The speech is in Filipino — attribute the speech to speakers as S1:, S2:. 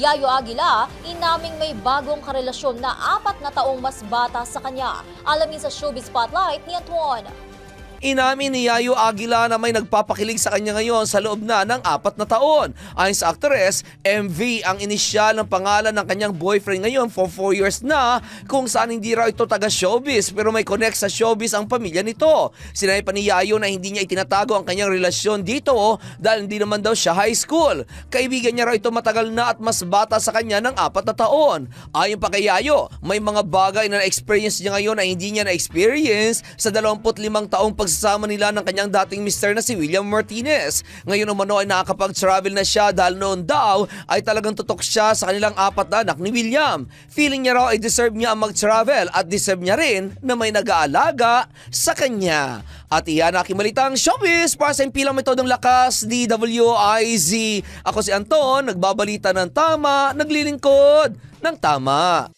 S1: Yayo Aguila, inaming may bagong karelasyon na apat na taong mas bata sa kanya. Alamin sa Showbiz Spotlight ni Antoine.
S2: Inamin ni Yayo Aguila na may nagpapakilig sa kanya ngayon sa loob na ng apat na taon. Ayon sa aktres, MV ang inisyal ng pangalan ng kanyang boyfriend ngayon for 4 years na kung saan hindi raw ito taga showbiz pero may connect sa showbiz ang pamilya nito. Sinabi pa ni Yayo na hindi niya itinatago ang kanyang relasyon dito dahil hindi naman daw siya high school. Kaibigan niya raw ito matagal na at mas bata sa kanya ng apat na taon. Ayon pa kay Yayo, may mga bagay na na-experience niya ngayon na hindi niya na-experience sa 25 taong pagsasama nila ng kanyang dating mister na si William Martinez. Ngayon umano ay nakakapag-travel na siya dahil noon daw ay talagang tutok siya sa kanilang apat na anak ni William. Feeling niya raw ay deserve niya ang mag-travel at deserve niya rin na may nag-aalaga sa kanya. At iyan ang aking balitang showbiz para sa impilang metodong lakas DWIZ. Ako si Anton, nagbabalita ng tama, naglilingkod ng tama.